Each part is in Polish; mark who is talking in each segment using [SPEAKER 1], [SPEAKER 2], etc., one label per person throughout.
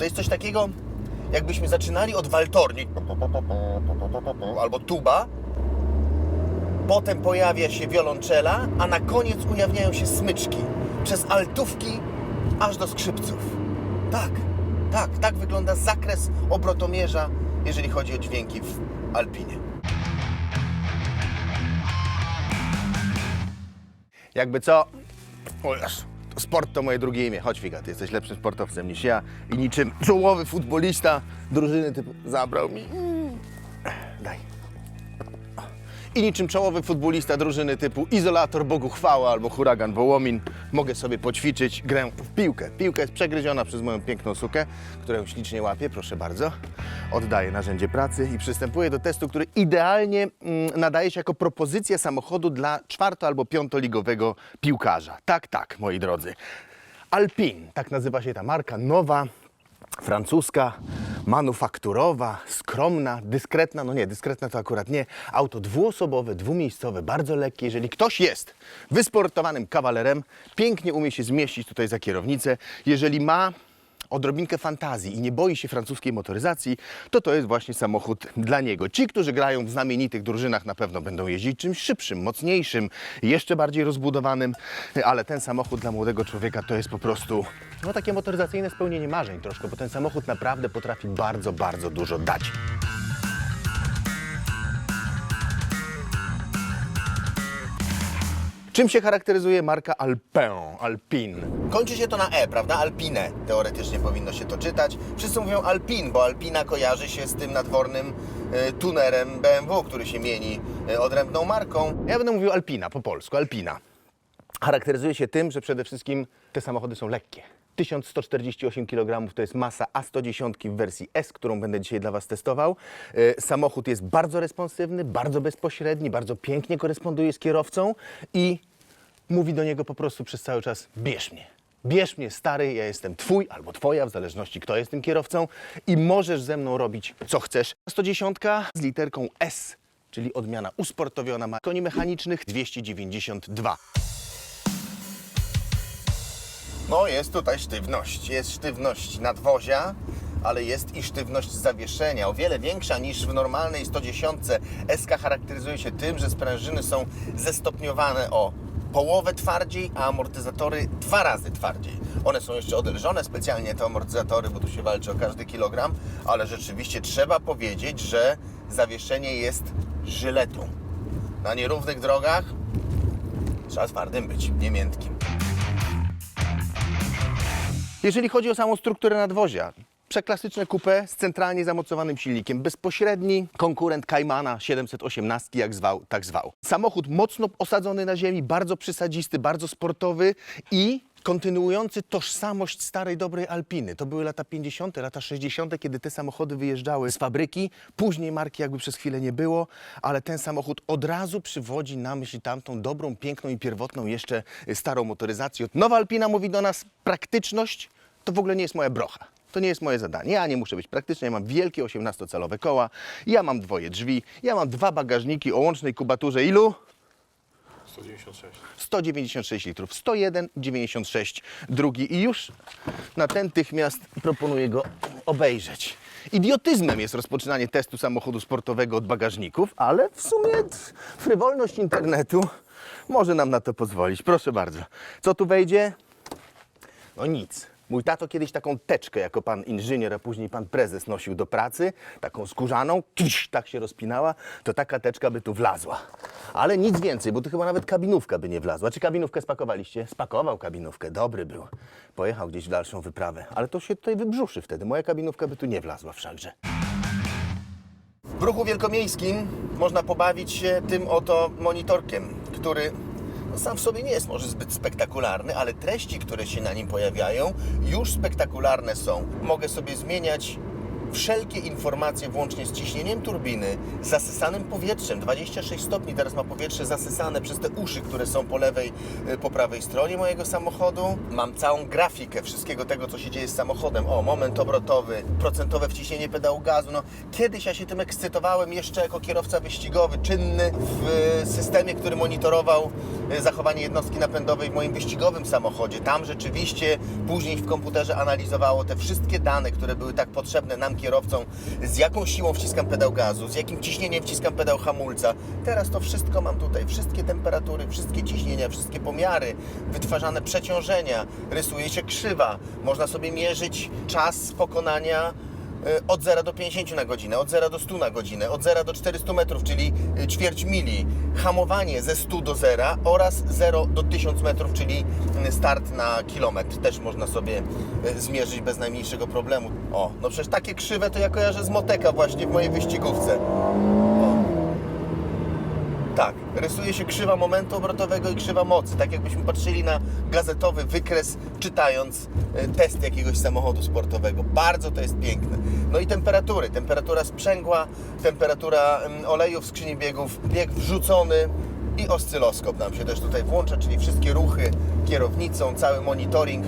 [SPEAKER 1] To jest coś takiego, jakbyśmy zaczynali od waltorni albo tuba, potem pojawia się wiolonczela, a na koniec ujawniają się smyczki przez altówki aż do skrzypców. Tak, tak, tak wygląda zakres obrotomierza, jeżeli chodzi o dźwięki w Alpinie. Jakby co? O Jezu, sport to moje drugie imię. Chodź Figa, ty jesteś lepszym sportowcem niż ja i niczym czołowy futbolista drużyny typu zabrał mi. Mm. Daj. I niczym czołowy futbolista drużyny typu Izolator Bogu Chwała albo Huragan Wołomin mogę sobie poćwiczyć grę w piłkę. Piłka jest przegryziona przez moją piękną sukę, którą ślicznie łapię, proszę bardzo. Oddaję narzędzie pracy i przystępuję do testu, który idealnie mm, nadaje się jako propozycja samochodu dla czwarto- albo piątoligowego piłkarza. Tak, tak, moi drodzy. Alpine, tak nazywa się ta marka, nowa, francuska, manufakturowa, skromna, dyskretna, no nie, dyskretna to akurat nie, auto dwuosobowe, dwumiejscowe, bardzo lekkie. Jeżeli ktoś jest wysportowanym kawalerem, pięknie umie się zmieścić tutaj za kierownicę. Jeżeli ma odrobinkę fantazji i nie boi się francuskiej motoryzacji, to to jest właśnie samochód dla niego. Ci, którzy grają w znamienitych drużynach na pewno będą jeździć czymś szybszym, mocniejszym, jeszcze bardziej rozbudowanym, ale ten samochód dla młodego człowieka to jest po prostu no takie motoryzacyjne spełnienie marzeń troszkę, bo ten samochód naprawdę potrafi bardzo, bardzo dużo dać. Czym się charakteryzuje marka Alpin? Alpine. Kończy się to na E, prawda? Alpine. Teoretycznie powinno się to czytać. Wszyscy mówią Alpin, bo Alpina kojarzy się z tym nadwornym e, tunerem BMW, który się mieni e, odrębną marką. Ja będę mówił Alpina po polsku, Alpina. Charakteryzuje się tym, że przede wszystkim te samochody są lekkie. 1148 kg to jest masa A110 w wersji S, którą będę dzisiaj dla Was testował. E, Samochód jest bardzo responsywny, bardzo bezpośredni, bardzo pięknie koresponduje z kierowcą i mówi do niego po prostu przez cały czas bierz mnie. Bierz mnie stary, ja jestem twój albo twoja, w zależności kto jest tym kierowcą i możesz ze mną robić co chcesz. 110 z literką S, czyli odmiana usportowiona ma koni mechanicznych 292. No jest tutaj sztywność. Jest sztywność nadwozia, ale jest i sztywność zawieszenia. O wiele większa niż w normalnej 110. SK charakteryzuje się tym, że sprężyny są zestopniowane o połowę twardziej, a amortyzatory dwa razy twardziej. One są jeszcze odelżone specjalnie te amortyzatory, bo tu się walczy o każdy kilogram, ale rzeczywiście trzeba powiedzieć, że zawieszenie jest żyletą. Na nierównych drogach trzeba twardym być, nie miętkim. Jeżeli chodzi o samą strukturę nadwozia, przeklasyczne coupé z centralnie zamocowanym silnikiem, bezpośredni konkurent Caymana 718, jak zwał, tak zwał. Samochód mocno osadzony na ziemi, bardzo przysadzisty, bardzo sportowy i kontynuujący tożsamość starej, dobrej Alpiny. To były lata 50., lata 60., kiedy te samochody wyjeżdżały z fabryki. Później marki jakby przez chwilę nie było, ale ten samochód od razu przywodzi na myśl tamtą dobrą, piękną i pierwotną jeszcze starą motoryzację. Nowa Alpina mówi do nas praktyczność, to w ogóle nie jest moja brocha. To nie jest moje zadanie. Ja nie muszę być praktyczny. Ja mam wielkie 18-calowe koła, ja mam dwoje drzwi, ja mam dwa bagażniki o łącznej kubaturze ilu?
[SPEAKER 2] 196.
[SPEAKER 1] 196 litrów, 101,96 drugi i już natychmiast proponuję go obejrzeć. Idiotyzmem jest rozpoczynanie testu samochodu sportowego od bagażników, ale w sumie frywolność internetu może nam na to pozwolić. Proszę bardzo. Co tu wejdzie? No nic. Mój tato kiedyś taką teczkę jako pan inżynier, a później pan prezes nosił do pracy, taką skórzaną, tuś, tak się rozpinała, to taka teczka by tu wlazła. Ale nic więcej, bo tu chyba nawet kabinówka by nie wlazła. Czy kabinówkę spakowaliście? Spakował kabinówkę, dobry był. Pojechał gdzieś w dalszą wyprawę, ale to się tutaj wybrzuszy wtedy. Moja kabinówka by tu nie wlazła wszakże. W ruchu wielkomiejskim można pobawić się tym oto monitorkiem, który no, sam w sobie nie jest może zbyt spektakularny, ale treści, które się na nim pojawiają, już spektakularne są. Mogę sobie zmieniać wszelkie informacje włącznie z ciśnieniem turbiny, zasysanym powietrzem, 26 stopni teraz ma powietrze zasysane przez te uszy, które są po lewej, y, po prawej stronie mojego samochodu. Mam całą grafikę wszystkiego tego, co się dzieje z samochodem. O, moment obrotowy, procentowe wciśnienie pedału gazu. No, kiedyś ja się tym ekscytowałem jeszcze jako kierowca wyścigowy, czynny w systemie, który monitorował y, zachowanie jednostki napędowej w moim wyścigowym samochodzie. Tam rzeczywiście później w komputerze analizowało te wszystkie dane, które były tak potrzebne nam kierowcom, z jaką siłą wciskam pedał gazu, z jakim ciśnieniem wciskam pedał hamulca. Teraz to wszystko mam tutaj, wszystkie temperatury, wszystkie ciśnienia, wszystkie pomiary, wytwarzane przeciążenia, rysuje się krzywa, można sobie mierzyć czas pokonania od 0 do 50 na godzinę, od 0 do 100 na godzinę, od 0 do 400 metrów, czyli y, ćwierć mili, hamowanie ze 100 do 0 oraz 0 do 1000 metrów, czyli start na kilometr. Też można sobie y, zmierzyć bez najmniejszego problemu. O, no przecież takie krzywe to ja kojarzę z Moteka właśnie w mojej wyścigówce. Tak, rysuje się krzywa momentu obrotowego i krzywa mocy, tak jakbyśmy patrzyli na gazetowy wykres, czytając e, test jakiegoś samochodu sportowego. Bardzo to jest piękne. No i temperatury, temperatura sprzęgła, temperatura mm, oleju w skrzyni biegów, bieg wrzucony i oscyloskop nam się też tutaj włącza, czyli wszystkie ruchy kierownicą, cały monitoring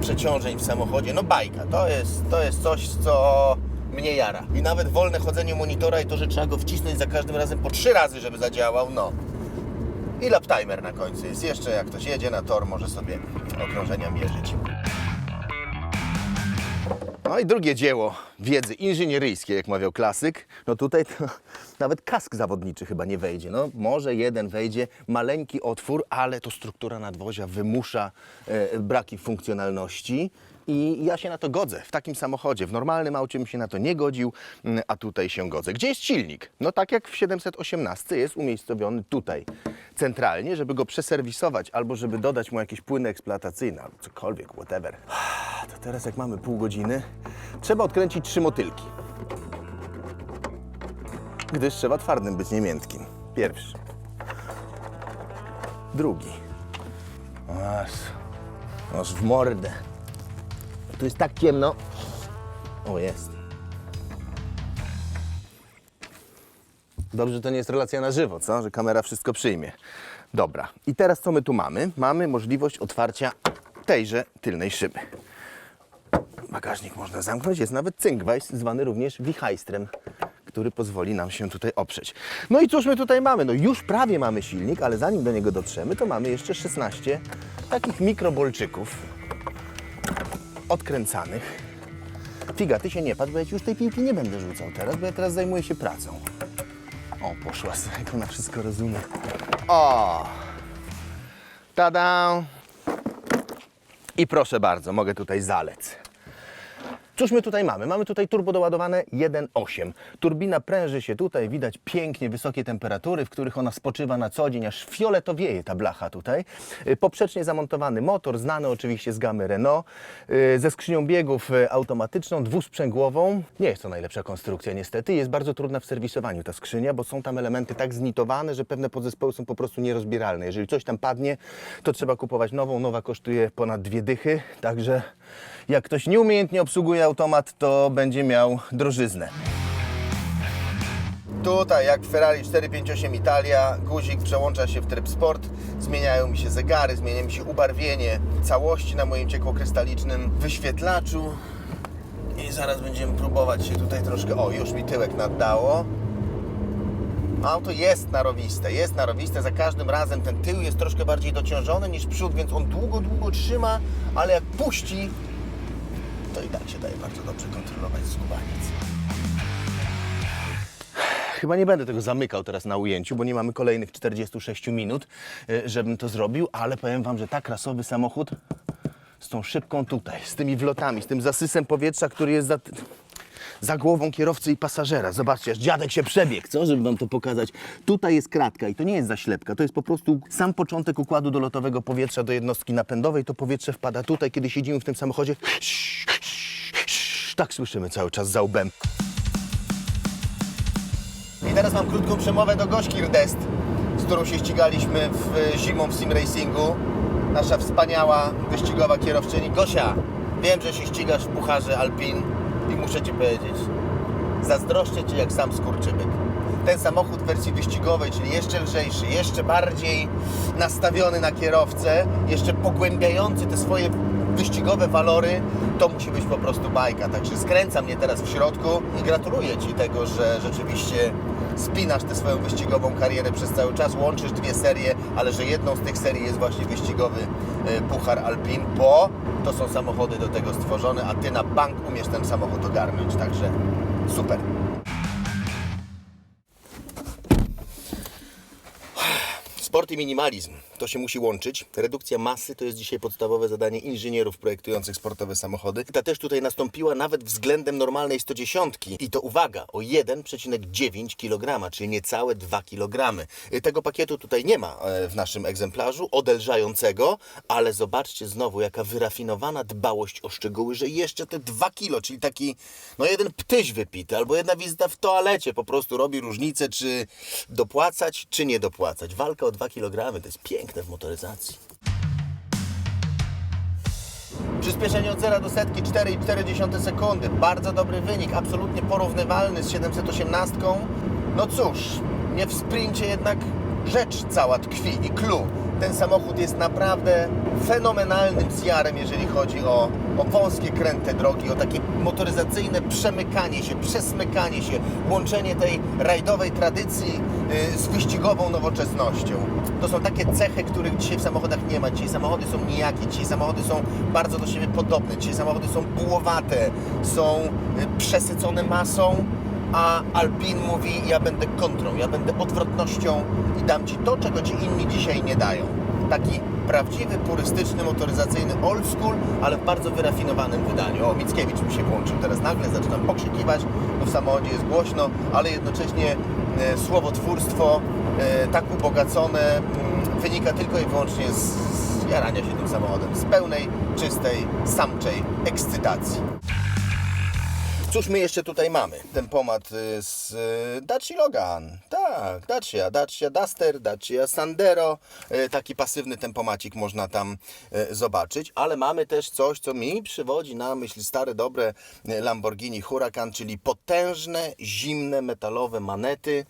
[SPEAKER 1] przeciążeń w samochodzie. No bajka, to jest, to jest coś, co mnie jara. I nawet wolne chodzenie monitora i to, że trzeba go wcisnąć za każdym razem po trzy razy, żeby zadziałał, no. I lap timer na końcu jest. Jeszcze jak ktoś jedzie na tor, może sobie okrążenia mierzyć. No i drugie dzieło wiedzy inżynieryjskiej, jak mawiał klasyk. No tutaj to nawet kask zawodniczy chyba nie wejdzie. No może jeden wejdzie, maleńki otwór, ale to struktura nadwozia wymusza e, braki funkcjonalności. I ja się na to godzę w takim samochodzie. W normalnym aucie bym się na to nie godził, mm, a tutaj się godzę. Gdzie jest silnik? No tak jak w 718 jest umiejscowiony tutaj, centralnie, żeby go przeserwisować albo żeby dodać mu jakieś płyny eksploatacyjne, albo cokolwiek, whatever. To teraz jak mamy pół godziny, trzeba odkręcić trzy motylki. Gdyż trzeba twardym być, nie miętkim. Pierwszy. Drugi. Aż, aż w mordę. Tu jest tak ciemno. O, jest. Dobrze, że to nie jest relacja na żywo, co? Że kamera wszystko przyjmie. Dobra. I teraz co my tu mamy? Mamy możliwość otwarcia tejże tylnej szyby. Bagażnik można zamknąć. Jest nawet cynkwajs, zwany również wichajstrem, który pozwoli nam się tutaj oprzeć. No i cóż my tutaj mamy? No już prawie mamy silnik, ale zanim do niego dotrzemy, to mamy jeszcze 16 takich mikrobolczyków odkręcanych. Figa, ty się nie patrz, bo ja ci już tej piłki nie będę rzucał teraz, bo ja teraz zajmuję się pracą. O, poszła, jak ona wszystko rozumie. O! Tada! I proszę bardzo, mogę tutaj zalec. Cóż my tutaj mamy? Mamy tutaj turbo doładowane 1.8. Turbina pręży się tutaj, widać pięknie wysokie temperatury, w których ona spoczywa na co dzień, aż fioletowieje ta blacha tutaj. Y, Poprzecznie zamontowany motor, znany oczywiście z gamy Renault, y, ze skrzynią biegów y, automatyczną, dwusprzęgłową. Nie jest to najlepsza konstrukcja niestety, jest bardzo trudna w serwisowaniu ta skrzynia, bo są tam elementy tak znitowane, że pewne podzespoły są po prostu nierozbieralne. Jeżeli coś tam padnie, to trzeba kupować nową, nowa kosztuje ponad dwie dychy, także jak ktoś nieumiejętnie obsługuje automat, to będzie miał drożyznę. Tutaj, jak Ferrari 458 Italia, guzik przełącza się w tryb sport, zmieniają mi się zegary, zmienia mi się ubarwienie całości na moim ciekłokrystalicznym wyświetlaczu. I zaraz będziemy próbować się tutaj troszkę... O, już mi tyłek naddało. Auto jest narowiste, jest narowiste. Za każdym razem ten tył jest troszkę bardziej dociążony niż przód, więc on długo, długo trzyma, ale jak puści, to i tak się daje bardzo dobrze kontrolować skubaniec. Chyba nie będę tego zamykał teraz na ujęciu, bo nie mamy kolejnych 46 minut, y, żebym to zrobił, ale powiem Wam, że tak rasowy samochód z tą szybką tutaj, z tymi wlotami, z tym zasysem powietrza, który jest za, za głową kierowcy i pasażera. Zobaczcie, aż dziadek się przebiegł, co? Żeby Wam to pokazać. Tutaj jest kratka i to nie jest zaślepka, to jest po prostu sam początek układu dolotowego powietrza do jednostki napędowej. To powietrze wpada tutaj, kiedy siedzimy w tym samochodzie. Tak słyszymy cały czas za łbem. I teraz mam krótką przemowę do Gośki Rdest, z którą się ścigaliśmy w, zimą w sim racingu. Nasza wspaniała wyścigowa kierowczyni. Gosia, wiem, że się ścigasz w Pucharze Alpin. I muszę Ci powiedzieć, zazdroszczę Ci jak sam skurczybyk. Ten samochód w wersji wyścigowej, czyli jeszcze lżejszy, jeszcze bardziej nastawiony na kierowcę, jeszcze pogłębiający te swoje wyścigowe walory, to musi być po prostu bajka. Także skręca mnie teraz w środku i gratuluję Ci tego, że rzeczywiście spinasz tę swoją wyścigową karierę przez cały czas, łączysz dwie serie, ale że jedną z tych serii jest właśnie wyścigowy e, Puchar Alpin, bo to są samochody do tego stworzone, a Ty na bank umiesz ten samochód ogarnąć. Także super. Sport i minimalizm to się musi łączyć. Redukcja masy to jest dzisiaj podstawowe zadanie inżynierów projektujących sportowe samochody. Ta też tutaj nastąpiła nawet względem normalnej 110 i to uwaga, o 1,9 kg, czyli niecałe 2 kg. Tego pakietu tutaj nie ma e, w naszym egzemplarzu, odelżającego, ale zobaczcie znowu, jaka wyrafinowana dbałość o szczegóły, że jeszcze te 2 kg, czyli taki no jeden ptyś wypity, albo jedna wizyta w toalecie po prostu robi różnicę, czy dopłacać, czy nie dopłacać. Walka o 2 kg to jest piękne w motoryzacji. Przyspieszenie od 0 do setki 4,4 sekundy. Bardzo dobry wynik, absolutnie porównywalny z 718. No cóż, nie w sprincie jednak rzecz cała tkwi i clue. Ten samochód jest naprawdę fenomenalnym zjarem, jeżeli chodzi o, o wąskie, kręte drogi, o takie motoryzacyjne przemykanie się, przesmykanie się, łączenie tej rajdowej tradycji y, z wyścigową nowoczesnością. To są takie cechy, których dzisiaj w samochodach nie ma. Dzisiaj samochody są nijakie, dzisiaj samochody są bardzo do siebie podobne, dzisiaj samochody są bułowate, są y, przesycone masą, a Alpin mówi, ja będę kontrą, ja będę odwrotnością i dam Ci to, czego Ci inni dzisiaj nie dają. Taki prawdziwy, purystyczny, motoryzacyjny old school, ale w bardzo wyrafinowanym wydaniu. O, Mickiewicz mi się włączył teraz nagle, zaczynam pokrzykiwać, bo w samochodzie jest głośno, ale jednocześnie e, słowotwórstwo e, tak ubogacone mm, wynika tylko i wyłącznie z, z jarania się tym samochodem, z pełnej, czystej, samczej ekscytacji. Cóż my jeszcze tutaj mamy? Tempomat y, z y, Dacia Logan. Tak, Dacia, Dacia Duster, Dacia Sandero. Y, Taki pasywny tempomacik można tam zobaczyć, ale mamy też coś, co mi przywodzi na myśl stare, dobre Lamborghini Huracan, czyli potężne, zimne, metalowe manety,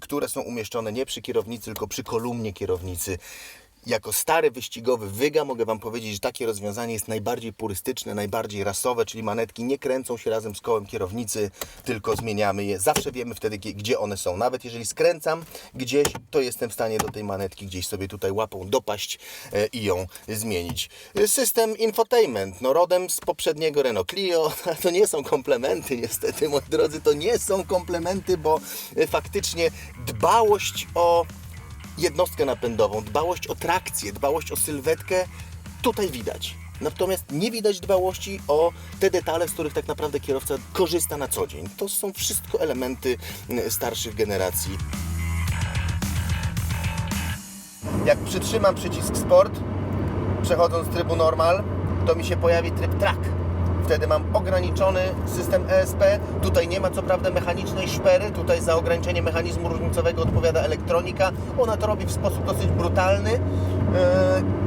[SPEAKER 1] które są umieszczone nie przy kierownicy, tylko przy kolumnie kierownicy. Jako stary wyścigowy wyga mogę Wam powiedzieć, że takie rozwiązanie jest najbardziej purystyczne, najbardziej rasowe, czyli manetki nie kręcą się razem z kołem kierownicy, tylko zmieniamy je. Zawsze wiemy wtedy, gdzie one są. Nawet jeżeli skręcam gdzieś, to jestem w stanie do tej manetki gdzieś sobie tutaj łapą dopaść e, i ją zmienić. System infotainment, no rodem z poprzedniego Renault Clio, to nie są komplementy niestety, moi drodzy, to nie są komplementy, bo e, faktycznie dbałość o jednostkę napędową, dbałość o trakcję, dbałość o sylwetkę tutaj widać. Natomiast nie widać dbałości o te detale, z których tak naprawdę kierowca korzysta na co dzień. To są wszystko elementy mm, starszych generacji. Jak przytrzymam przycisk Sport, przechodząc z trybu Normal, to mi się pojawi tryb Track. Wtedy mam ograniczony system ESP. Tutaj nie ma co prawda mechanicznej szpery. Tutaj za ograniczenie mechanizmu różnicowego odpowiada elektronika. Ona to robi w sposób dosyć brutalny yy,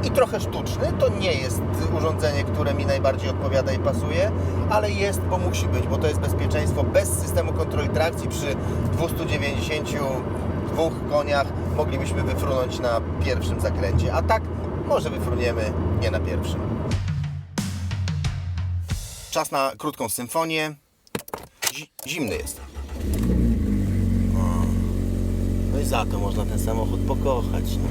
[SPEAKER 1] i trochę sztuczny. To nie jest urządzenie, które mi najbardziej odpowiada i pasuje, ale jest, bo musi być, bo to jest bezpieczeństwo. Bez systemu kontroli trakcji przy 292 koniach moglibyśmy wyfrunąć na pierwszym zakręcie, a tak może wyfruniemy nie na pierwszym. Czas na krótką symfonię. Zi- zimny jest. No i za to można ten samochód pokochać. No.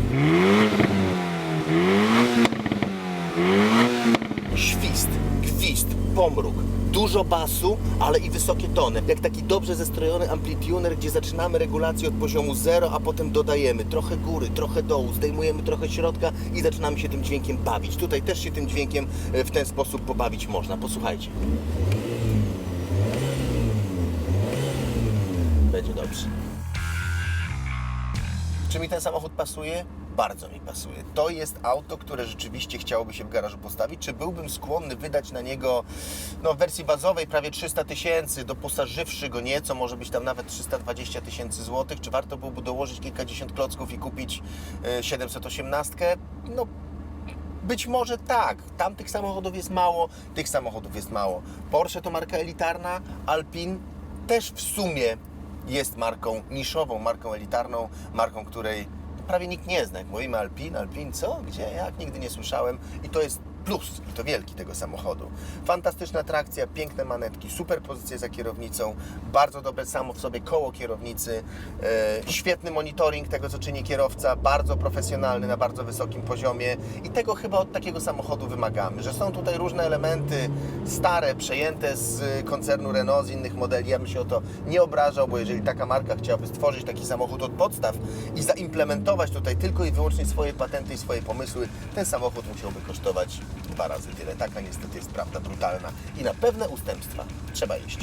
[SPEAKER 1] Świst, gwizd, pomruk. Dużo basu, ale i wysokie tony. Jak taki dobrze zestrojony amplituner, gdzie zaczynamy regulację od poziomu 0, a potem dodajemy trochę góry, trochę dołu, zdejmujemy trochę środka i zaczynamy się tym dźwiękiem bawić. Tutaj też się tym dźwiękiem e, w ten sposób pobawić można. Posłuchajcie. Będzie dobrze. Czy mi ten samochód pasuje? Bardzo mi pasuje. To jest auto, które rzeczywiście chciałoby się w garażu postawić. Czy byłbym skłonny wydać na niego no, w wersji bazowej prawie 300 tysięcy, doposażywszy go nieco, może być tam nawet 320 tysięcy złotych? Czy warto byłoby dołożyć kilkadziesiąt klocków i kupić e, 718? No,
[SPEAKER 3] Być może tak, tam tych samochodów jest mało, tych samochodów jest mało. Porsche to marka elitarna, Alpine też w sumie jest marką niszową, marką elitarną, marką, której prawie nikt nie zna. Jak mówimy Alpine, Alpine co? Gdzie? Jak? Nigdy nie słyszałem. I to jest plus, i to wielki tego samochodu. Fantastyczna trakcja, piękne manetki, super pozycje za kierownicą, bardzo dobre samo w sobie koło kierownicy, e, świetny monitoring tego, co czyni kierowca, bardzo profesjonalny, na bardzo wysokim poziomie i tego chyba od takiego samochodu wymagamy, że są tutaj różne elementy stare, przejęte z koncernu Renault, z innych modeli. Ja bym się o to nie obrażał, bo jeżeli taka marka chciałaby stworzyć taki samochód od podstaw i zaimplementować tutaj tylko i wyłącznie swoje patenty i swoje pomysły, ten samochód musiałby kosztować dwa razy tyle. Taka niestety jest prawda brutalna i na pewne ustępstwa trzeba iść.